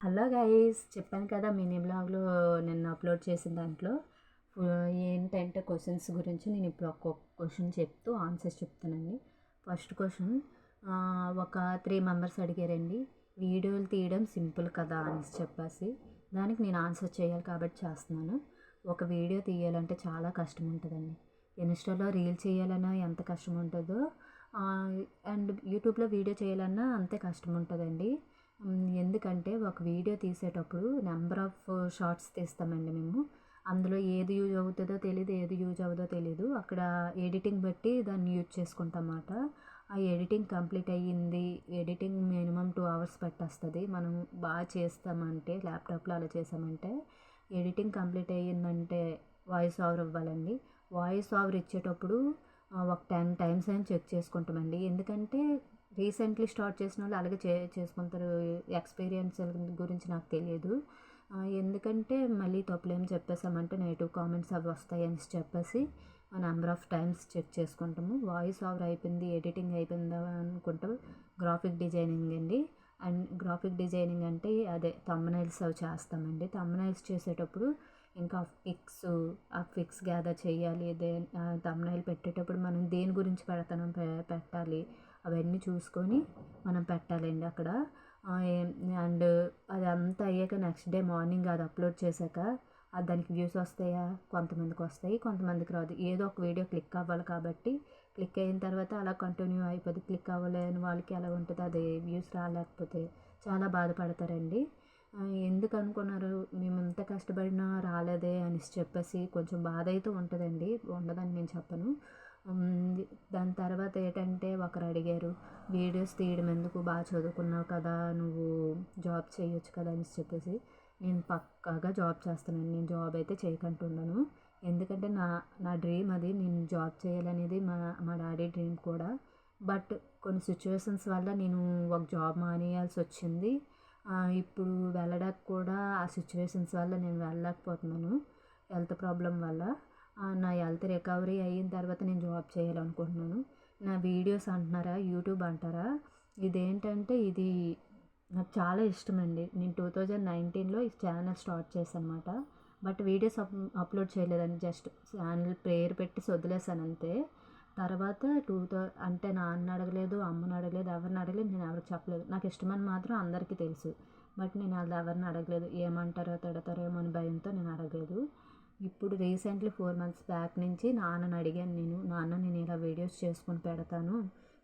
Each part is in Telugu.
హలో గైస్ చెప్పాను కదా మినీ బ్లాగ్లో నిన్న అప్లోడ్ చేసిన దాంట్లో ఏంటంటే క్వశ్చన్స్ గురించి నేను ఇప్పుడు ఒక్కొక్క క్వశ్చన్ చెప్తూ ఆన్సర్స్ చెప్తానండి. ఫస్ట్ క్వశ్చన్ ఒక త్రీ మెంబర్స్ అడిగారండి వీడియోలు తీయడం సింపుల్ కదా అని చెప్పేసి దానికి నేను ఆన్సర్ చేయాలి కాబట్టి చేస్తున్నాను. ఒక వీడియో తీయాలంటే చాలా కష్టం ఉంటుందండి. ఇన్స్టాలో రీల్ చేయాలన్నా ఎంత కష్టం ఉంటుందో అండ్ యూట్యూబ్లో వీడియో చేయాలన్నా అంతే కష్టం ఉంటుందండి. ఎందుకంటే ఒక వీడియో తీసేటప్పుడు నెంబర్ ఆఫ్ షార్ట్స్ తీస్తామండి మేము. అందులో ఏది యూజ్ అవుతుందో తెలియదు ఏది యూజ్ అవుతుందో తెలియదు అక్కడ ఎడిటింగ్ బట్టి దాన్ని యూజ్ చేసుకుంటాం అన్నమాట ఆ ఎడిటింగ్ కంప్లీట్ అయ్యింది. ఎడిటింగ్ మినిమం టూ అవర్స్ పట్టేస్తుంది. మనం బాగా చేస్తామంటే ల్యాప్టాప్లో అలా చేసామంటే ఎడిటింగ్ కంప్లీట్ అయ్యిందంటే వాయిస్ ఓవర్ ఇవ్వాలండి వాయిస్ ఓవర్ ఇచ్చేటప్పుడు ఒక టెన్ టైమ్స్ అయినా చెక్ చేసుకుంటామండి. ఎందుకంటే రీసెంట్లీ స్టార్ట్ చేసిన వాళ్ళు అలాగే చే చేసుకుంటారు. ఎక్స్పీరియన్స్ గురించి నాకు తెలియదు. ఎందుకంటే మళ్ళీ తప్పులేం చెప్పేసామంటే నెగిటివ్ కామెంట్స్ అవి వస్తాయని చెప్పేసి నెంబర్ ఆఫ్ టైమ్స్ చెక్ చేసుకుంటాము. వాయిస్ ఓవర్ అయిపోయింది ఎడిటింగ్ అయిపోయిందా అనుకుంటాం గ్రాఫిక్ డిజైనింగ్ అండి. అండ్ గ్రాఫిక్ డిజైనింగ్ అంటే అదే తమ్మనైల్స్ అవి చేస్తామండి. తమ్మనైల్స్ చేసేటప్పుడు ఇంకా ఫిక్స్ ఆ ఫిక్స్ గ్యాదర్ చేయాలి. దే తమ్మనైల్ పెట్టేటప్పుడు మనం దేని గురించి పెడతాం పెట్టాలి. అవన్నీ చూసుకొని మనం పెట్టాలండి అక్కడ. అండ్ అది అంతా అయ్యాక నెక్స్ట్ డే మార్నింగ్ అది అప్లోడ్ చేశాక దానికి వ్యూస్ వస్తాయా? కొంతమందికి వస్తాయి కొంతమందికి రాదు. ఏదో ఒక వీడియో క్లిక్ అవ్వాలి కాబట్టి క్లిక్ అయిన తర్వాత అలా కంటిన్యూ అయిపోతుంది క్లిక్ అవ్వలేని వాళ్ళకి ఎలా ఉంటుంది? అది వ్యూస్ రాలేకపోతే చాలా బాధపడతారండి. ఎందుకు అనుకున్నారు? మేము ఎంత కష్టపడినా రాలేదే అని చెప్పేసి కొంచెం బాధ అయితే ఉంటుందండి. ఉండదని నేను చెప్పను. దాని తర్వాత ఏంటంటే ఒకరు అడిగారు వీడియోస్ తీయడం ఎందుకు బాగా చదువుకున్నావు కదా నువ్వు జాబ్ చేయొచ్చు కదా అని చెప్పేసి నేను పక్కాగా జాబ్ చేస్తున్నాను నేను జాబ్ అయితే చేయకుంటున్నాను ఎందుకంటే నా నా డ్రీమ్ అది నేను జాబ్ చేయాలనేది మా మా డాడీ డ్రీమ్ కూడా. బట్ కొన్ని సిచ్యువేషన్స్ వల్ల నేను ఒక జాబ్ మానేయాల్సి వచ్చింది. ఇప్పుడు వెళ్ళడానికి కూడా ఆ సిచ్యువేషన్స్ వల్ల నేను వెళ్ళలేకపోతున్నాను హెల్త్ ప్రాబ్లం వల్ల. నా హెల్త్ రికవరీ అయిన తర్వాత నేను జాబ్ చేయాలనుకుంటున్నాను. నా వీడియోస్ అంటున్నారా? యూట్యూబ్ అంటారా? ఇదేంటంటే ఇది నాకు చాలా ఇష్టం అండి నేను టూ థౌజండ్ నైన్టీన్లో ఈ ఛానల్ స్టార్ట్ చేశాను అనమాట బట్ వీడియోస్ అప్ అప్లోడ్ చేయలేదండి జస్ట్ ఛానల్ పేరు పెట్టి వదిలేసాను అంతే. తర్వాత టూ థౌ అంటే నాన్న అడగలేదు అమ్మని అడగలేదు ఎవరిని అడగలేదు నేను ఎవరికి చెప్పలేదు. నాకు ఇష్టమని మాత్రం అందరికీ తెలుసు. బట్ నేను అది ఎవరిని అడగలేదు. ఏమంటారో తిడతారేమో అని భయంతో నేను అడగలేదు. ఇప్పుడు రీసెంట్లీ ఫోర్ మంత్స్ బ్యాక్ నుంచి నాన్నని అడిగాను నేను నాన్న నేను ఇలా వీడియోస్ చేసుకొని పెడతాను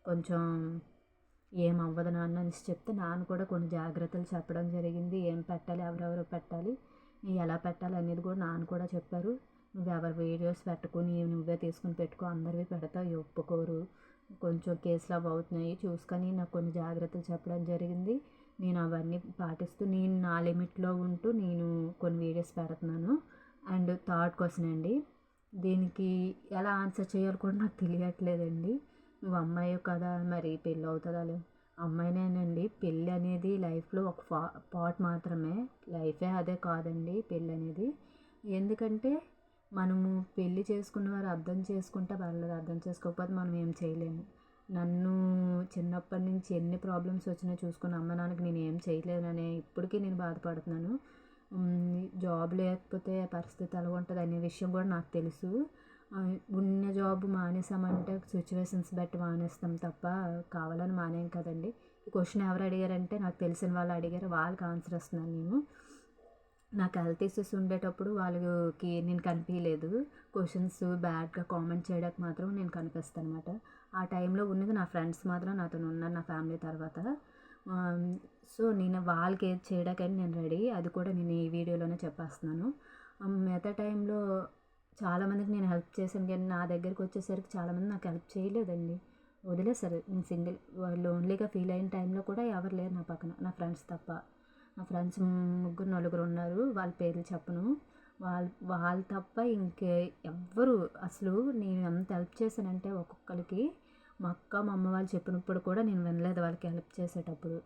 కొంచెం ఏం అవ్వదు నాన్న అని చెప్తే నాన్న కూడా కొన్ని జాగ్రత్తలు చెప్పడం జరిగింది. ఏం పెట్టాలి? ఎవరెవరు పెట్టాలి? ఎలా పెట్టాలి? అనేది కూడా నాన్న కూడా చెప్పారు. నువ్వు ఎవరి వీడియోస్ పెట్టుకుని నువ్వే తీసుకుని పెట్టుకో అందరివి పెడతావు ఒప్పుకోరు. కొంచెం కేసులు అవి అవుతున్నాయి చూసుకొని నాకు కొన్ని జాగ్రత్తలు చెప్పడం జరిగింది. నేను అవన్నీ పాటిస్తూ నేను నా లిమిట్లో ఉంటూ నేను కొన్ని వీడియోస్ పెడుతున్నాను. అండ్ థర్డ్ క్వశ్చన్ అండి. దీనికి ఎలా ఆన్సర్ చేయాలి కూడా నాకు తెలియట్లేదండి. నువ్వు అమ్మాయి కదా మరి పెళ్ళి అవుతుందా లేదు అమ్మాయినేనండి. పెళ్ళి అనేది లైఫ్లో ఒక ఫా పార్ట్ మాత్రమే. లైఫే అదే కాదండి పెళ్ళి అనేది. ఎందుకంటే మనము పెళ్ళి చేసుకున్న వారు అర్థం చేసుకుంటే పర్లేదు అర్థం చేసుకోకపోతే మనం ఏం చేయలేము. నన్ను చిన్నప్పటి నుంచి ఎన్ని ప్రాబ్లమ్స్ వచ్చినా చూసుకున్న అమ్మ నాన్నకి నేను ఏం చేయలేదనే ఇప్పటికీ నేను బాధపడుతున్నాను. జాబ్ లేకపోతే పరిస్థితి ఎలా ఉంటుంది అనే విషయం కూడా నాకు తెలుసు. ఉన్న జాబ్ మానేసామంటే సిచ్యువేషన్స్ బట్టి మానేస్తాం తప్ప కావాలని మానేం కదండి. ఈ క్వశ్చన్ ఎవరు అడిగారంటే నాకు తెలిసిన వాళ్ళు అడిగారు వాళ్ళకి ఆన్సర్ ఇస్తున్నాను నేను. నాకు హెల్త్ ఇష్యూస్ ఉండేటప్పుడు వాళ్ళకి నేను కనిపించలేదు క్వశ్చన్స్ బ్యాడ్గా కామెంట్ చేయడానికి మాత్రం నేను కనిపిస్తాను అనమాట ఆ టైంలో ఉన్నది నా ఫ్రెండ్స్ మాత్రం నాతో ఉన్నారు నా ఫ్యామిలీ తర్వాత. సో నేను వాళ్ళకి ఏది చేయడానికని నేను రెడీ. అది కూడా నేను ఈ వీడియోలోనే చెప్పేస్తున్నాను. మిగతా టైంలో చాలామందికి నేను హెల్ప్ చేశాను కానీ నా దగ్గరికి వచ్చేసరికి చాలామంది నాకు హెల్ప్ చేయలేదండి. వదిలేసారు నేను సింగిల్ లోన్లీగా ఫీల్ అయిన టైంలో కూడా ఎవరు లేరు నా పక్కన నా ఫ్రెండ్స్ తప్ప. నా ఫ్రెండ్స్ ముగ్గురు నలుగురు ఉన్నారు. వాళ్ళ పేర్లు చెప్పను. వాళ్ళ వాళ్ళు తప్ప ఇంకే ఎవ్వరు. అసలు నేను ఎంత హెల్ప్ చేశానంటే ఒక్కొక్కరికి మా అక్క మా అమ్మ వాళ్ళు చెప్పినప్పుడు కూడా నేను వినలేదు వాళ్ళకి హెల్ప్ చేసేటప్పుడు.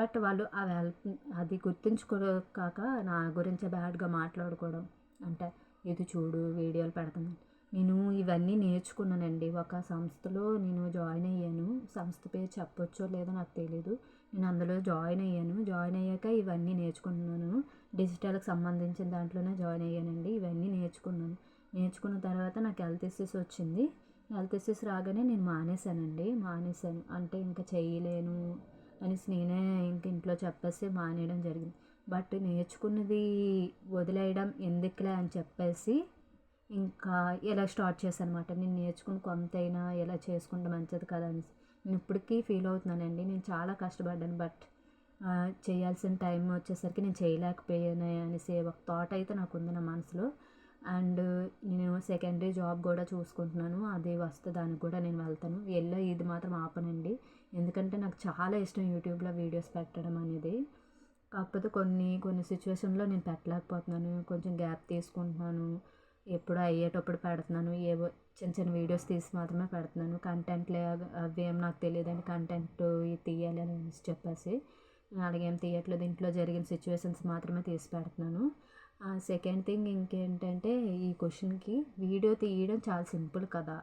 బట్ వాళ్ళు ఆ హెల్ప్ అది గుర్తుంచుకోకాక నా గురించి బ్యాడ్గా మాట్లాడుకోవడం. అంటే ఇది చూడు వీడియోలు పెడతాను. నేను ఇవన్నీ నేర్చుకున్నానండి. ఒక సంస్థలో నేను జాయిన్ అయ్యాను. సంస్థ పేరు చెప్పొచ్చో లేదో నాకు తెలీదు. నేను అందులో జాయిన్ అయ్యాను. జాయిన్ అయ్యాక ఇవన్నీ నేర్చుకున్నాను డిజిటల్కి సంబంధించిన దాంట్లోనే జాయిన్ అయ్యానండి. ఇవన్నీ నేర్చుకున్నాను. నేర్చుకున్న తర్వాత నాకు హెల్త్ ఇష్యూస్ వచ్చింది. హెల్త్ ఇష్యూస్ రాగానే నేను మానేశానండి. మానేశాను. అంటే ఇంకా చేయలేను అనేసి నేనే ఇంక ఇంట్లో చెప్పేసి మానేయడం జరిగింది. బట్ నేర్చుకున్నది వదిలేయడం ఎందుకులే అని చెప్పేసి ఇంకా ఇలా స్టార్ట్ చేశాను అనమాట నేను నేర్చుకుని కొంతైనా ఇలా చేసుకుంటే మంచిది కదా అనేసి. నేను ఇప్పటికీ ఫీల్ అవుతున్నానండి. నేను చాలా కష్టపడ్డాను. బట్ చేయాల్సిన టైం వచ్చేసరికి నేను చేయలేకపోయాను అనేసి ఒక థాట్ అయితే నాకు ఉంది నా మనసులో. అండ్ నేను సెకండరీ జాబ్ కూడా చూసుకుంటున్నాను. అది వస్తే దానికి కూడా నేను వెళ్తాను. వెళ్ళే ఇది మాత్రం ఆపనండి. ఎందుకంటే నాకు చాలా ఇష్టం యూట్యూబ్లో వీడియోస్ పెట్టడం అనేది. కాకపోతే కొన్ని కొన్ని సిచ్యువేషన్లో నేను పెట్టలేకపోతున్నాను. కొంచెం గ్యాప్ తీసుకుంటున్నాను. ఎప్పుడు అయ్యేటప్పుడు పెడుతున్నాను. ఏవో చిన్న చిన్న వీడియోస్ తీసి మాత్రమే పెడుతున్నాను. కంటెంట్ లే అవి ఏం నాకు తెలియదండి. కంటెంట్ తీయాలి అని చెప్పేసి. అలాగే అలాగేం తీయట్లేదు. ఇంట్లో జరిగిన సిచ్యువేషన్స్ మాత్రమే తీసి పెడుతున్నాను. సెకండ్ థింగ్ ఇంకేంటంటే ఈ క్వశ్చన్కి వీడియో తీయడం చాలా సింపుల్ కదా.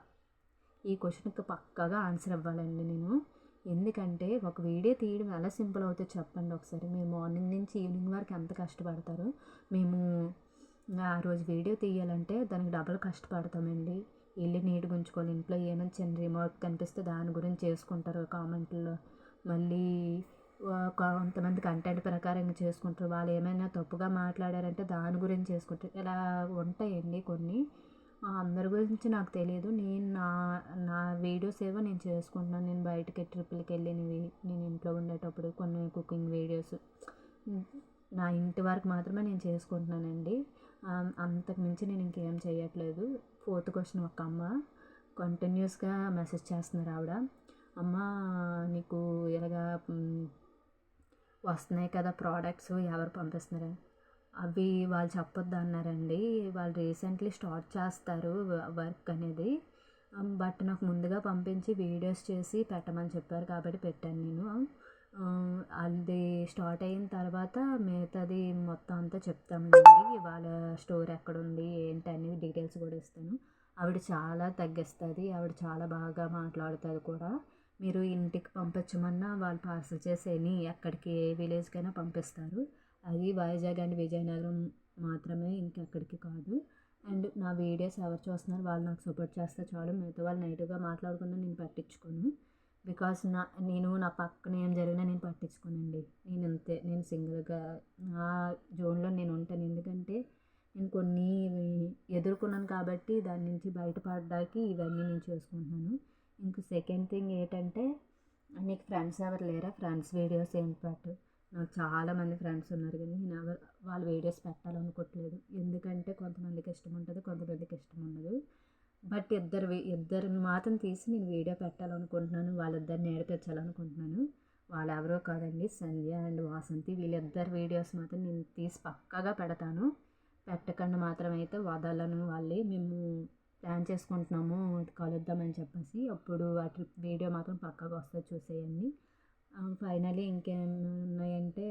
ఈ క్వశ్చన్కి పక్కాగా ఆన్సర్ ఇవ్వాలండి నేను. ఎందుకంటే ఒక వీడియో తీయడం ఎలా సింపుల్ అవుతుందో చెప్పండి ఒకసారి. మీరు మార్నింగ్ నుంచి ఈవినింగ్ వరకు ఎంత కష్టపడతారు? మేము ఆ రోజు వీడియో తీయాలంటే దానికి డబల్ కష్టపడతామండి. ఇల్లు నీట్గా ఉంచుకోవాలి ఇంట్లో ఏమైనా చిన్న రిమోట్ కనిపిస్తే దాని గురించి చేసుకుంటారు కామెంట్లో. మళ్ళీ కొంతమంది కంటెంట్ ప్రకారంగా చేసుకుంటారు. వాళ్ళు ఏమైనా తప్పుగా మాట్లాడారంటే దాని గురించి చేసుకుంటారు. ఇలా ఉంటాయండి కొన్ని. అందరి గురించి నాకు తెలియదు నేను నా నా వీడియోస్ ఏవో నేను చేసుకుంటున్నాను. నేను బయటకి ట్రిప్పులకి వెళ్ళినవి నేను ఇంట్లో ఉండేటప్పుడు కొన్ని కుకింగ్ వీడియోస్. నా ఇంటి వరకు మాత్రమే నేను చేసుకుంటున్నానండి. అంతకు మించి నేను ఇంకేం చేయట్లేదు. ఫోర్త్ క్వశ్చన్ ఒక అమ్మ కంటిన్యూస్గా మెసేజ్ చేస్తున్నారు ఆవిడ. అమ్మ నీకు ఎలాగా వస్తున్నాయి కదా ప్రోడక్ట్స్ ఎవరు పంపిస్తున్నారు? అవి వాళ్ళు చెప్పొద్దు అన్నారండి. వాళ్ళు రీసెంట్లీ స్టార్ట్ చేస్తారు వర్క్ అనేది. Um, బట్ నాకు ముందుగా పంపించి వీడియోస్ చేసి పెట్టమని చెప్పారు కాబట్టి పెట్టాను నేను. Um, అది స్టార్ట్ అయిన తర్వాత మిగతాది మొత్తం అంతా చెప్తామండి వాళ్ళ స్టోర్ ఎక్కడ ఉంది ఏంటి అనేది డీటెయిల్స్ కూడా ఇస్తాను. ఆవిడ చాలా తగ్గిస్తుంది ఆవిడ చాలా బాగా మాట్లాడుతుంది కూడా. మీరు ఇంటికి పంపించమన్నా వాళ్ళు పార్సల్ చేసేని ఎక్కడికి ఏ విలేజ్కైనా పంపిస్తారు. అది వైజాగ్ అండ్ విజయనగరం మాత్రమే ఇంకెక్కడికి కాదు. అండ్ నా వీడియోస్ ఎవరు చూస్తున్నారు వాళ్ళు నాకు సపోర్ట్ చేస్తే చాలు. మిగతా వాళ్ళు నెగిటివ్గా మాట్లాడుకున్నా నేను పట్టించుకోను. బికాస్ నా నేను నా పక్కన ఏం జరిగినా నేను పట్టించుకోనండి. నేను అంతే నేను సింగిల్గా నా జోన్లో నేను ఉంటాను. ఎందుకంటే నేను కొన్ని ఎదుర్కొన్నాను కాబట్టి దాని నుంచి బయటపడడానికి ఇవన్నీ నేను చేసుకుంటున్నాను. ఇంక సెకండ్ థింగ్ ఏంటంటే నీకు ఫ్రెండ్స్ ఎవరు లేరా? ఫ్రెండ్స్ వీడియోస్ ఏం పెట్టు నాకు చాలామంది ఫ్రెండ్స్ ఉన్నారు కానీ నేను ఎవరు వాళ్ళ వీడియోస్ పెట్టాలనుకోవట్లేదు. ఎందుకంటే కొంతమందికి ఇష్టం ఉంటుంది కొంతమందికి ఇష్టం ఉండదు. బట్ ఇద్దరు ఇద్దరిని మాత్రం తీసి నేను వీడియో పెట్టాలనుకుంటున్నాను వాళ్ళిద్దరిని నేర్పించాలనుకుంటున్నాను వాళ్ళు ఎవరో కాదండి సంధ్య అండ్ వాసంతి. వీళ్ళిద్దరు వీడియోస్ మాత్రం నేను తీసి పక్కాగా పెడతాను. పెట్టకుండా మాత్రం అయితే వదలను వాళ్ళే. మేము ప్లాన్ చేసుకుంటున్నాము కలుద్దామని చెప్పేసి. అప్పుడు ఆ ట్రిప్ వీడియో మాత్రం పక్కగా వస్తుంది చూసేయండి. ఫైనలీ ఇంకేమున్నాయంటే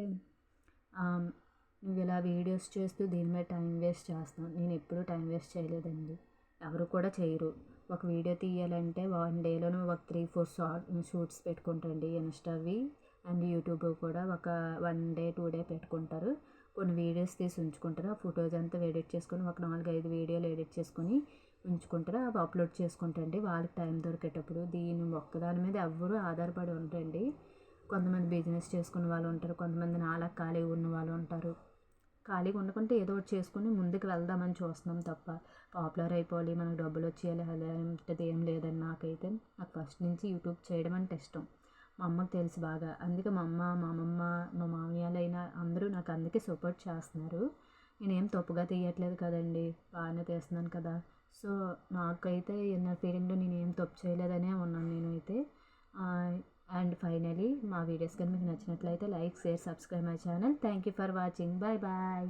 నువ్వు ఇలా వీడియోస్ చేస్తూ దీని మీద టైం వేస్ట్ చేస్తాను నేను ఎప్పుడూ టైం వేస్ట్ చేయలేదండి. ఎవరు కూడా చేయరు. ఒక వీడియో తీయాలంటే వన్ డేలోనే ఒక త్రీ ఫోర్ షార్ట్ షూట్స్ పెట్టుకుంటారండి. ఇన్స్టావి అండ్ యూట్యూబ్ కూడా ఒక వన్ డే టూ డే పెట్టుకుంటారు. కొన్ని వీడియోస్ తీసి ఉంచుకుంటారు. ఆ ఫొటోస్ అంతా ఎడిట్ చేసుకొని ఒక నాలుగు ఐదు వీడియోలు ఎడిట్ చేసుకొని ఉంచుకుంటారు? అవి అప్లోడ్ చేసుకుంటారండి. వాళ్ళకి టైం దొరికేటప్పుడు దీని ఒక్కదాని మీద ఎవ్వరూ ఆధారపడి ఉంటారండి కొంతమంది బిజినెస్ చేసుకునే వాళ్ళు ఉంటారు. కొంతమంది నాలా ఖాళీ ఉన్న వాళ్ళు ఉంటారు. ఖాళీగా ఉండకుంటే ఏదో ఒకటి చేసుకుని ముందుకు వెళ్దామని చూస్తున్నాం తప్ప పాపులర్ అయిపోవాలి. మనకు డబ్బులు వచ్చేయాలి అలాంటిది ఏం లేదని నాకైతే నాకు ఫస్ట్ నుంచి యూట్యూబ్ చేయడం అంటే ఇష్టం. మా అమ్మకి తెలుసు బాగా. అందుకే మా అమ్మ మా అమ్మమ్మ మా మామయ్యాలైనా అందరూ నాకు అందుకే సపోర్ట్ చేస్తున్నారు. నేనేం తప్పుగా తీయట్లేదు కదండి. బాగానే తీస్తున్నాను కదా. సో నాకైతే ఇన్నర్ ఫీలింగ్లో నేను ఏం తప్పు చేయలేదనే ఉన్నాను నేనైతే. అండ్ ఫైనలీ మా వీడియోస్ కానీ మీకు నచ్చినట్లయితే like share subscribe my channel. Thank you for watching bye bye